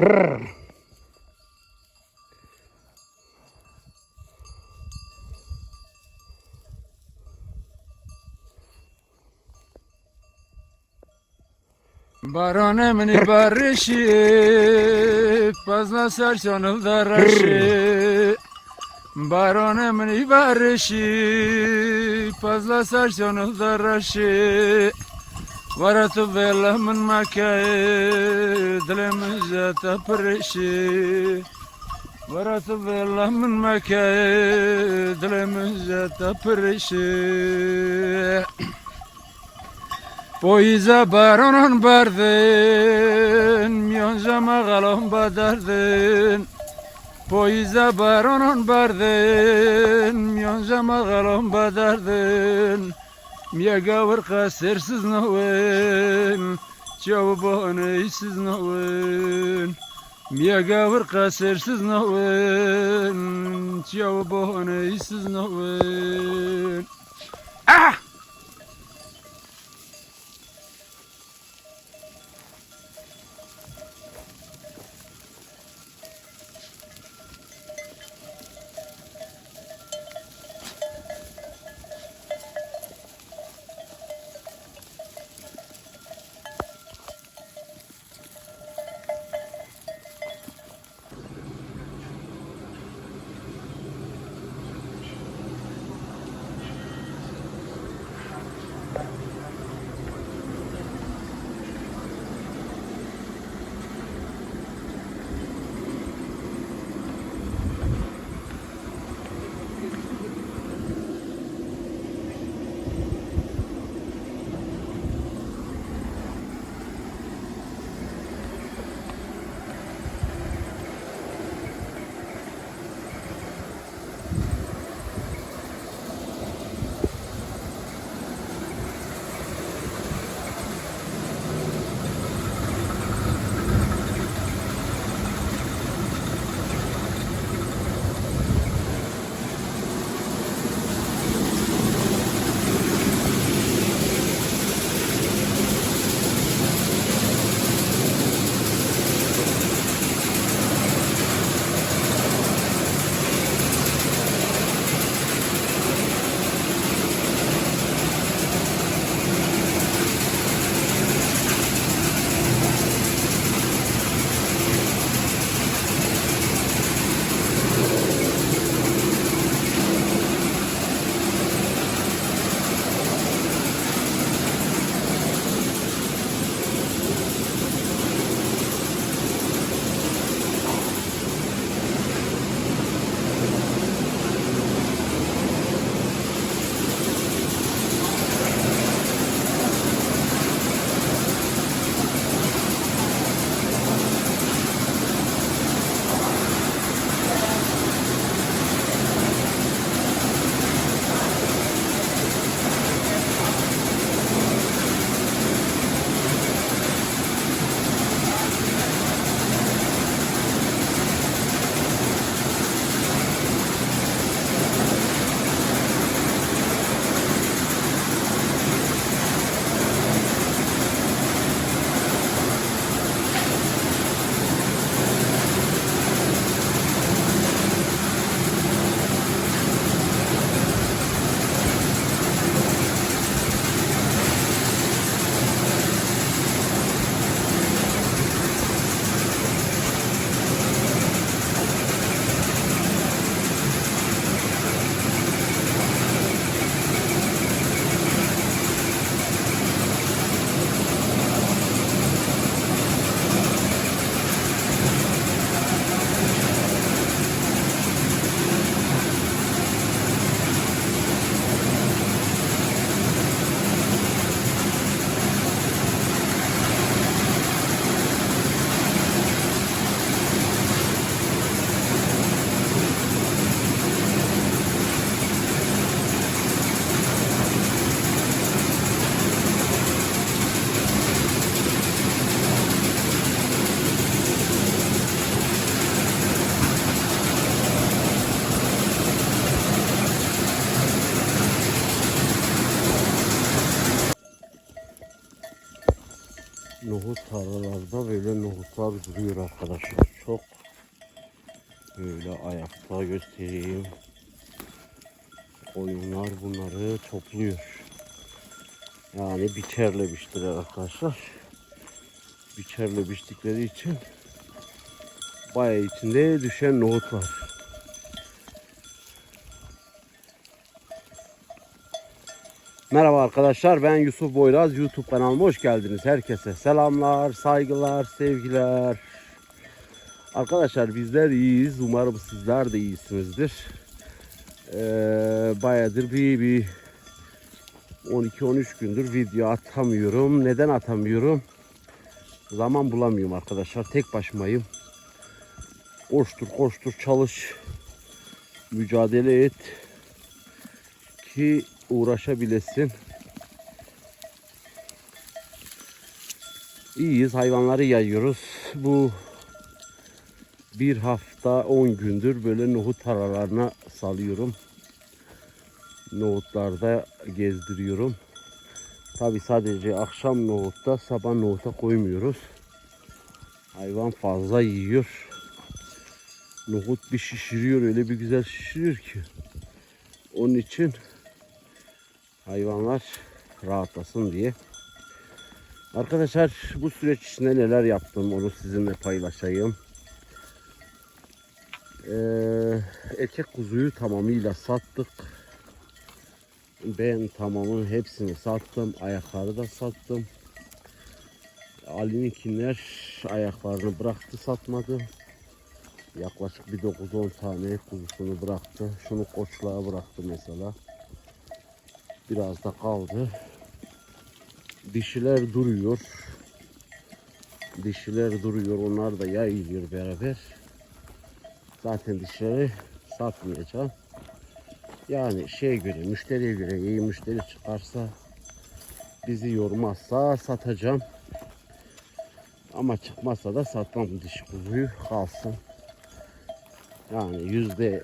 Rrr. Barone mni barışı Fazla serçanıl daraşı Barone mni barışı Fazla serçanıl daraşı Varatu velamın makayı Dilimize tapırışı Varatu velamın makayı Dilimize tapırışı Poiza baronon bardın, mionza magalon badardın. Poiza baronon bardın, mionza magalon badardın. Mjegavr ka sersiz novin, çavubane işsiz novin. Mjegavr ka sersiz novin, çavubane işsiz novin. Ah! Nohut tarlalarda böyle nohutlar duruyor arkadaşlar. Çok böyle ayakta göstereyim. Koyunlar bunları topluyor. Yani biçerle arkadaşlar. Biçerle için bayağı içinde düşen nohut var. Merhaba arkadaşlar ben Yusuf Boyraz YouTube kanalıma hoş geldiniz. Herkese selamlar, saygılar, sevgiler. Arkadaşlar bizler iyiyiz. Umarım sizler de iyisinizdir. Ee, bayağıdır bir, bir 12-13 gündür video atamıyorum. Neden atamıyorum? Zaman bulamıyorum arkadaşlar. Tek başımayım. Koştur koştur çalış. Mücadele et. Ki uğraşabilesin. İyiyiz. Hayvanları yayıyoruz. Bu bir hafta 10 gündür böyle nohut aralarına salıyorum. Nohutlarda gezdiriyorum. Tabi sadece akşam nohutta sabah nohuta koymuyoruz. Hayvan fazla yiyor. Nohut bir şişiriyor öyle bir güzel şişiriyor ki. Onun için hayvanlar rahatlasın diye. Arkadaşlar bu süreç içinde neler yaptım onu sizinle paylaşayım. Ee, erkek kuzuyu tamamıyla sattık. Ben tamamı hepsini sattım. Ayakları da sattım. Ali'ninkiler ayaklarını bıraktı satmadı. Yaklaşık bir 9-10 tane kuzusunu bıraktı. Şunu koçluğa bıraktı mesela. Biraz da kaldı. Dişiler duruyor. Dişiler duruyor. Onlar da yayılıyor beraber. Zaten dişleri satmayacağım. Yani şeye göre, müşteriye göre iyi müşteri çıkarsa bizi yormazsa satacağım. Ama çıkmazsa da satmam dişi kuzuyu kalsın. Yani yüzde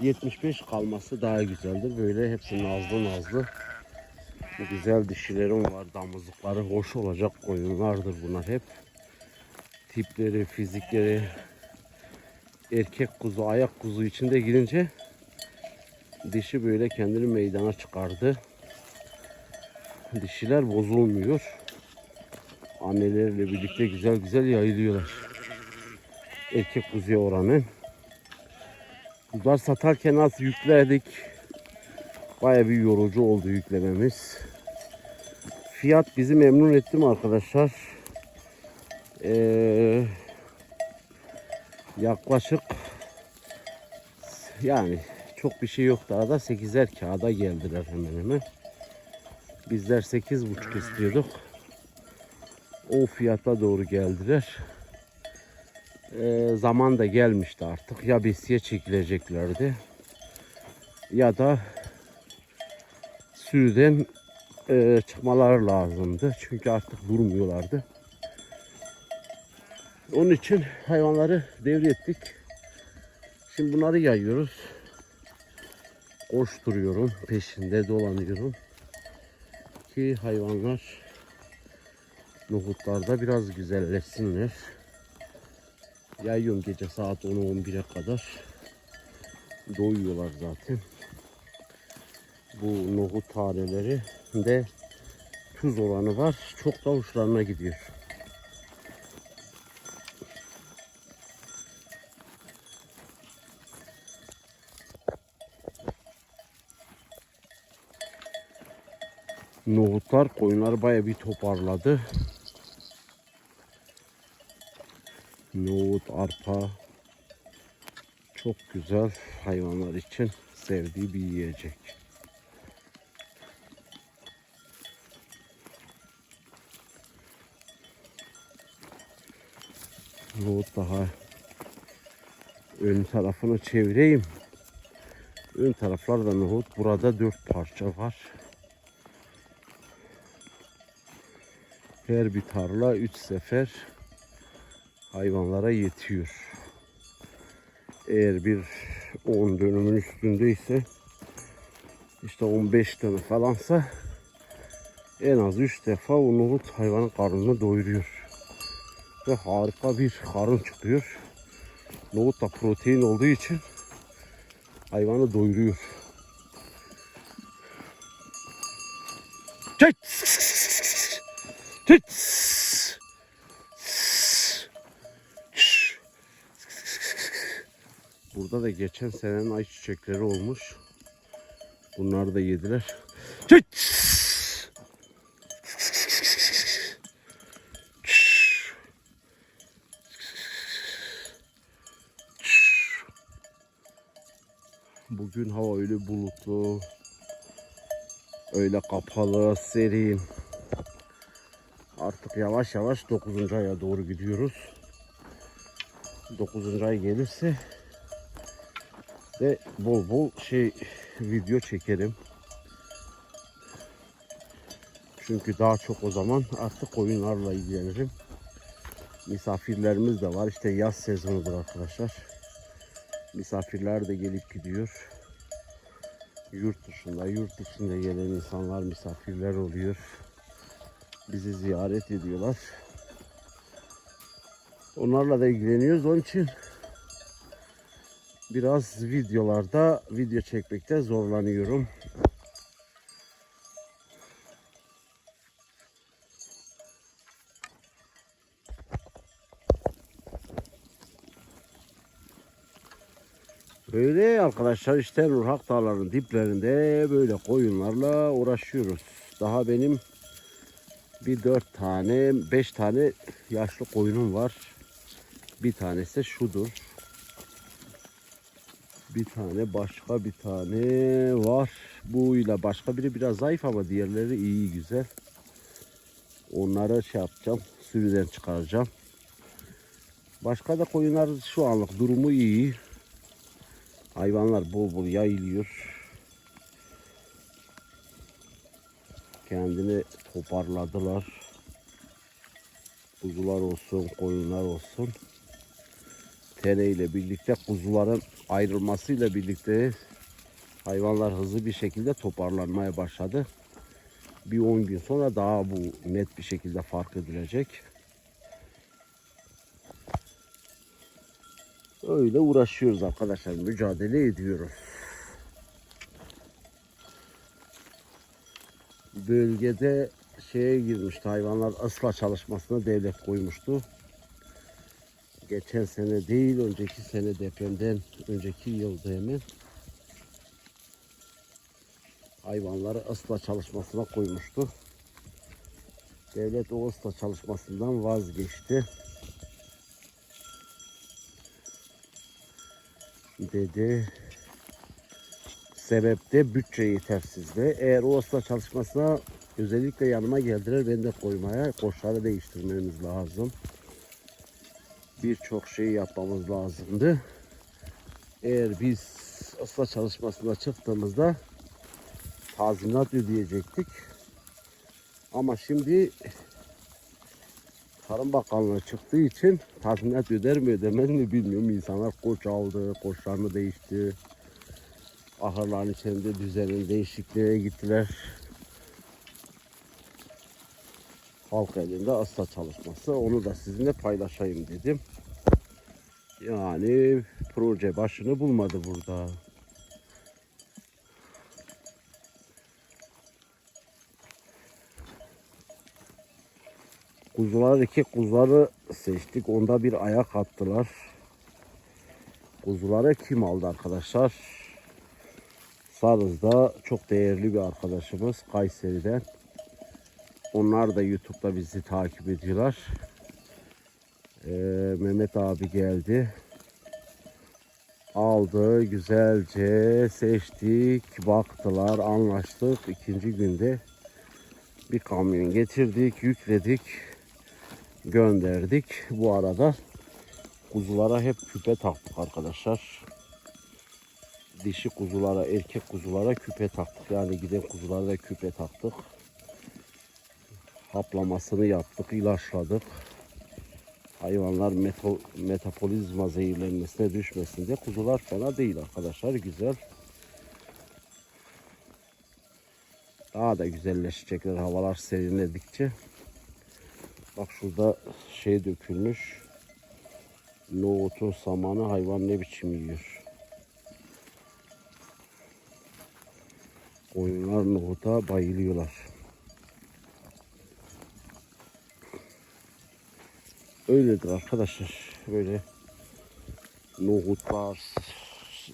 75 kalması daha güzeldir. Böyle hepsi nazlı nazlı. Güzel dişilerim var. Damızlıkları hoş olacak koyunlardır bunlar hep. Tipleri, fizikleri erkek kuzu, ayak kuzu içinde girince dişi böyle kendini meydana çıkardı. Dişiler bozulmuyor. Anneleriyle birlikte güzel güzel yayılıyorlar. Erkek kuzuya oranın. Kuzular satarken az yükledik. Baya bir yorucu oldu yüklememiz. Fiyat bizi memnun etti mi arkadaşlar? Ee, yaklaşık yani çok bir şey yoktu arada 8'er kağıda geldiler hemen hemen. Bizler 8,5 istiyorduk. O fiyata doğru geldiler. Ee, zaman da gelmişti artık. Ya besiye çekileceklerdi ya da sürüden e, çıkmaları lazımdı. Çünkü artık durmuyorlardı. Onun için hayvanları devrettik. Şimdi bunları yayıyoruz. Koşturuyorum. Peşinde dolanıyorum. Ki hayvanlar nohutlarda biraz güzelleşsinler. Yayıyorum gece saat 10'a 11'e kadar. Doyuyorlar zaten. Bu nohut taneleri de tuz oranı var. Çok da hoşlarına gidiyor. Nohutlar koyunları baya bir toparladı. Nohut, arpa çok güzel hayvanlar için sevdiği bir yiyecek. Nohut daha ön tarafını çevireyim. Ön taraflarda nohut. Burada dört parça var. Her bir tarla üç sefer hayvanlara yetiyor. Eğer bir 10 dönümün üstündeyse işte 15 tane falansa En az 3 defa o nohut hayvanın karnını doyuruyor. Ve harika bir karın çıkıyor. Nohut da protein olduğu için hayvanı doyuruyor. Çek! Çek! Burada da geçen senenin ayçiçekleri olmuş. Bunları da yediler. Çek! Bugün hava öyle bulutlu. Öyle kapalı, serin. Artık yavaş yavaş 9. aya doğru gidiyoruz. 9. ay gelirse de bol bol şey video çekerim. Çünkü daha çok o zaman artık oyunlarla ilgilenirim. Misafirlerimiz de var. İşte yaz sezonudur arkadaşlar. Misafirler de gelip gidiyor. Yurt dışında, yurt içinde gelen insanlar misafirler oluyor. Bizi ziyaret ediyorlar. Onlarla da ilgileniyoruz. Onun için biraz videolarda video çekmekte zorlanıyorum. Böyle arkadaşlar işte Nurhak Dağları'nın diplerinde böyle koyunlarla uğraşıyoruz. Daha benim bir dört tane, beş tane yaşlı koyunum var. Bir tanesi şudur. Bir tane başka bir tane var. Bu ile başka biri biraz zayıf ama diğerleri iyi güzel. Onları şey yapacağım. Sürüden çıkaracağım. Başka da koyunlar şu anlık durumu iyi. Hayvanlar bol bol yayılıyor. Kendini toparladılar. Kuzular olsun, koyunlar olsun. Tene ile birlikte kuzuların ayrılmasıyla birlikte hayvanlar hızlı bir şekilde toparlanmaya başladı. Bir 10 gün sonra daha bu net bir şekilde fark edilecek. Öyle uğraşıyoruz arkadaşlar. Mücadele ediyoruz. Bölgede şeye girmişti hayvanlar ıslah çalışmasına devlet koymuştu. Geçen sene değil önceki sene depremden önceki yılda hemen hayvanları ıslah çalışmasına koymuştu. Devlet o ıslah çalışmasından vazgeçti. dedi. Sebep de bütçe yetersizliği. Eğer o ıslah çalışmasına özellikle yanıma geldiler ben de koymaya koşları değiştirmemiz lazım. Birçok şey yapmamız lazımdı. Eğer biz ıslah çalışmasına çıktığımızda tazminat ödeyecektik. Ama şimdi Tarım Bakanlığı çıktığı için tazminat öder mi ödemez mi bilmiyorum. İnsanlar koç aldı, koçlarını değişti. Ahırların içinde düzenin değişikliğe gittiler. Halk elinde asla çalışması. Onu da sizinle paylaşayım dedim. Yani proje başını bulmadı burada. Kuzular iki kuzuları seçtik. Onda bir ayak attılar. Kuzuları kim aldı arkadaşlar? Sarız'da çok değerli bir arkadaşımız Kayseri'den. Onlar da YouTube'da bizi takip ediyorlar. Ee, Mehmet abi geldi. Aldı güzelce seçtik, baktılar, anlaştık. İkinci günde bir kamyon getirdik, yükledik gönderdik. Bu arada kuzulara hep küpe taktık arkadaşlar. Dişi kuzulara, erkek kuzulara küpe taktık. Yani giden kuzulara da küpe taktık. Haplamasını yaptık, ilaçladık. Hayvanlar meto, metabolizma zehirlenmesine düşmesin diye. Kuzular fena değil arkadaşlar, güzel. Daha da güzelleşecekler havalar serinledikçe. Bak şurada şey dökülmüş. Nohutun samanı hayvan ne biçim yiyor. Koyunlar nohuta bayılıyorlar. Öyledir arkadaşlar. Böyle nohutlar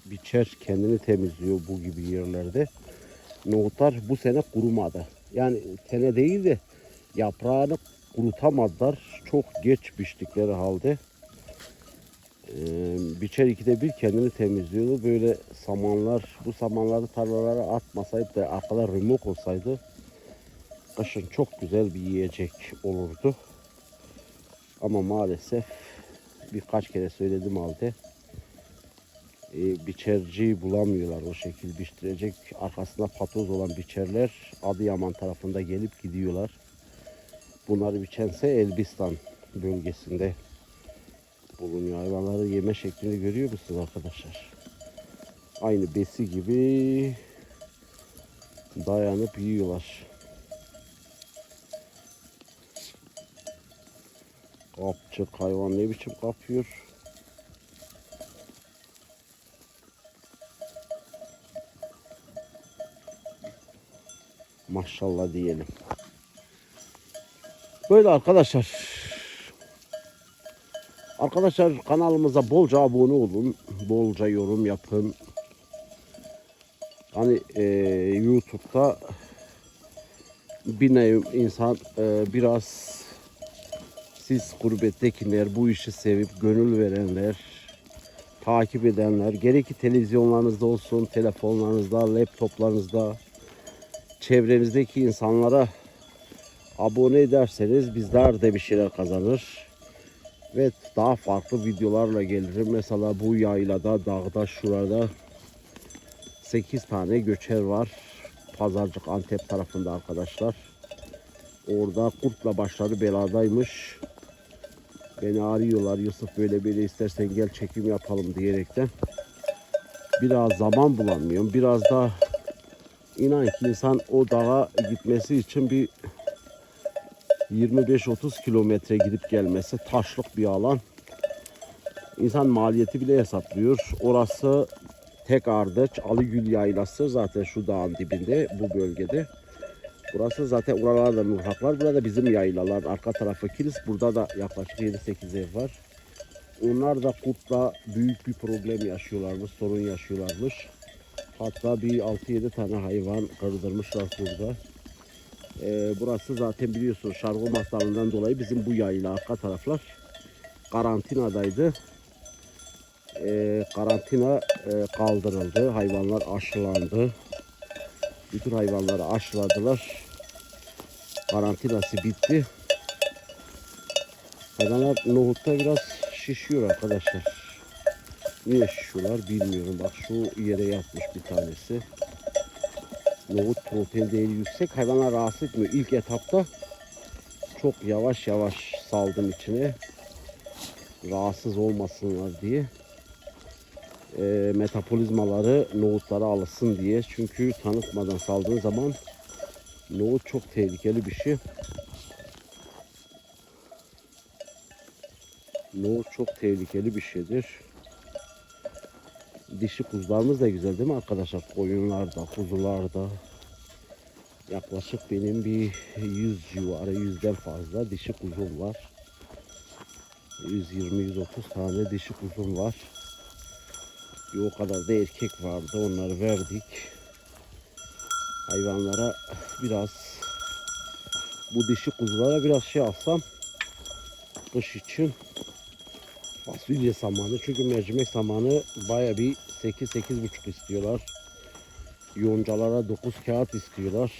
biçer kendini temizliyor bu gibi yerlerde. Nohutlar bu sene kurumadı. Yani tene değil de yaprağını kurutamadılar. Çok geç biçtikleri halde. Ee, biçer ikide bir kendini temizliyordu. Böyle samanlar, bu samanları tarlalara atmasaydı da arkada rımok olsaydı kışın çok güzel bir yiyecek olurdu. Ama maalesef birkaç kere söyledim halde e, biçerci bulamıyorlar o şekil biçtirecek. Arkasında patoz olan biçerler Adıyaman tarafında gelip gidiyorlar. Bunları biçense Elbistan bölgesinde bulunuyor. Hayvanları yeme şeklini görüyor musunuz arkadaşlar? Aynı besi gibi dayanıp yiyorlar. Kapçık hayvan ne biçim kapıyor? Maşallah diyelim. Böyle arkadaşlar. Arkadaşlar kanalımıza bolca abone olun. Bolca yorum yapın. Hani e, YouTube'da bir insan e, biraz siz gurbettekiler bu işi sevip gönül verenler takip edenler gerek ki televizyonlarınızda olsun telefonlarınızda laptoplarınızda çevrenizdeki insanlara abone ederseniz bizler de bir şeyler kazanır. Ve daha farklı videolarla gelirim. Mesela bu yaylada, dağda, şurada 8 tane göçer var. Pazarcık Antep tarafında arkadaşlar. Orada kurtla başları beladaymış. Beni arıyorlar Yusuf böyle böyle istersen gel çekim yapalım diyerekten. Biraz zaman bulamıyorum. Biraz da inan ki insan o dağa gitmesi için bir 25-30 kilometre gidip gelmesi taşlık bir alan. İnsan maliyeti bile hesaplıyor. Orası tek ardıç Alıgül Yaylası zaten şu dağın dibinde bu bölgede. Burası zaten oralarda nurhaklar. Burada bizim yaylalar. Arka tarafı kilis. Burada da yaklaşık 7-8 ev var. Onlar da kurtla büyük bir problem yaşıyorlarmış. Sorun yaşıyorlarmış. Hatta bir 6-7 tane hayvan kırdırmışlar burada. Ee, burası zaten biliyorsunuz şargı hastalığından dolayı bizim bu yayla arka taraflar karantinadaydı. Ee, karantina e, kaldırıldı. Hayvanlar aşılandı. Bütün hayvanları aşıladılar. Karantinası bitti. Hayvanlar nohutta biraz şişiyor arkadaşlar. Niye şişiyorlar bilmiyorum. Bak şu yere yatmış bir tanesi. Nohut protein değeri yüksek. Hayvanlar rahatsız etmiyor. İlk etapta çok yavaş yavaş saldım içine. Rahatsız olmasınlar diye. E, metabolizmaları nohutlara alışsın diye. Çünkü tanıtmadan saldığın zaman nohut çok tehlikeli bir şey. Nohut çok tehlikeli bir şeydir. Dişi kuzularımız da güzel değil mi arkadaşlar? Koyunlarda, kuzularda. Yaklaşık benim bir 100 civarı, yüzden fazla dişi kuzum var. 120-130 tane dişi kuzum var. Bir o kadar da erkek vardı. Onları verdik. Hayvanlara biraz bu dişi kuzulara biraz şey alsam kış için fasulye samanı çünkü mercimek samanı baya bir 8-8,5 istiyorlar. Yoncalara 9 kağıt istiyorlar.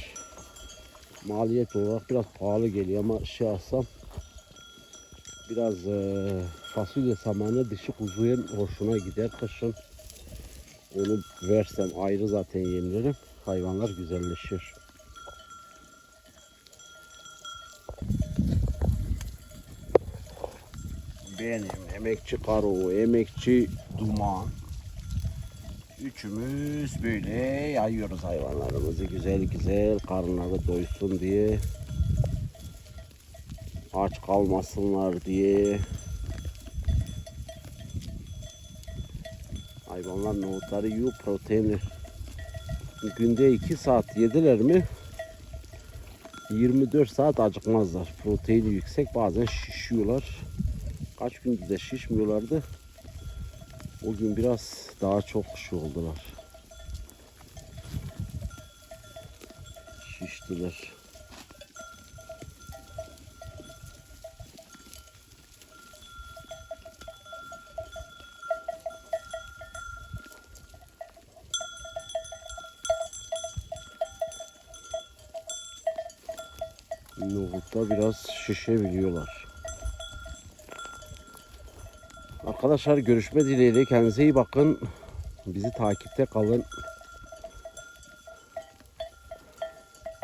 Maliyet olarak biraz pahalı geliyor ama şey alsam biraz e, fasulye samanı dişi kuzuya hoşuna gider kışın. Onu versem ayrı zaten yemlerim. Hayvanlar güzelleşir. Benim emekçi karo, emekçi duman. Üçümüz böyle yayıyoruz hayvanlarımızı güzel güzel karınları doysun diye. Aç kalmasınlar diye. Hayvanlar nohutları yiyor proteini. Günde 2 saat yediler mi 24 saat acıkmazlar. Proteini yüksek bazen şişiyorlar. Kaç gündür de şişmiyorlardı. O gün biraz daha çok şey oldular. Şiştiler. Nohutta biraz şişebiliyorlar. Arkadaşlar görüşme dileğiyle kendinize iyi bakın. Bizi takipte kalın.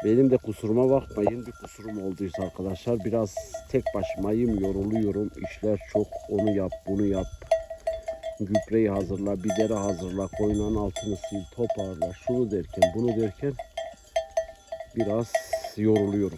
Benim de kusuruma bakmayın. Bir kusurum olduysa arkadaşlar biraz tek başımayım, yoruluyorum. İşler çok. Onu yap, bunu yap. Gübreyi hazırla, bideri hazırla, koyunların altını sil, toparla, şunu derken, bunu derken biraz yoruluyorum.